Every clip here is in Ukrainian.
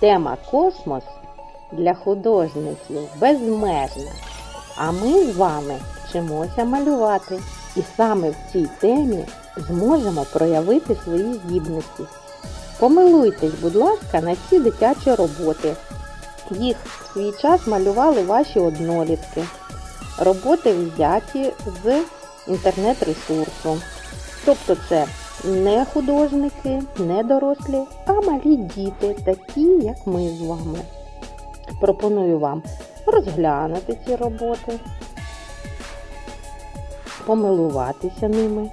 Тема космос для художників безмежна. А ми з вами вчимося малювати. І саме в цій темі зможемо проявити свої здібності. Помилуйтесь, будь ласка, на ці дитячі роботи. Їх в свій час малювали ваші однолітки. Роботи взяті з інтернет-ресурсу. Тобто це не художники, не дорослі, а малі діти, такі, як ми з вами. Пропоную вам розглянути ці роботи, помилуватися ними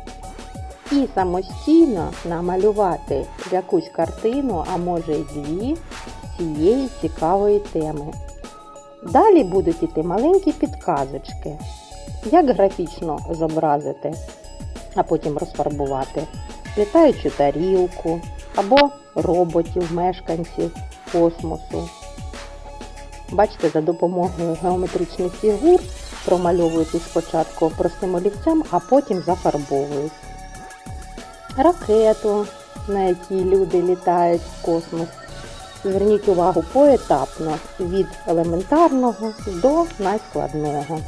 і самостійно намалювати якусь картину, а може й дві цієї цікавої теми. Далі будуть іти маленькі підказочки, як графічно зобразити, а потім розфарбувати літаючу тарілку або роботів, мешканців космосу. Бачите, за допомогою геометричних фігур промальовуєте спочатку простим олівцем, а потім зафарбовують. Ракету, на якій люди літають в космос. Зверніть увагу поетапно від елементарного до найскладного.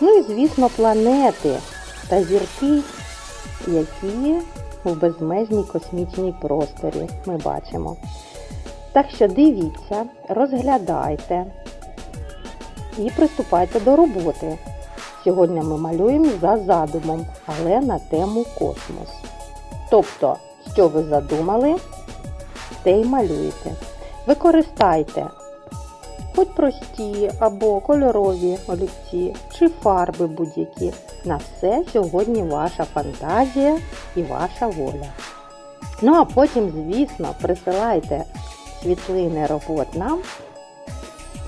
Ну і, звісно, планети та зірки, які в безмежній космічній просторі ми бачимо. Так що дивіться, розглядайте і приступайте до роботи. Сьогодні ми малюємо за задумом, але на тему космос. Тобто, що ви задумали, те й малюєте. Використайте хоч прості або кольорові олівці, чи фарби будь-які. На все сьогодні ваша фантазія і ваша воля. Ну а потім, звісно, присилайте світлини робот нам,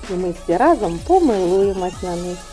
і ми всі разом помилуємось на них.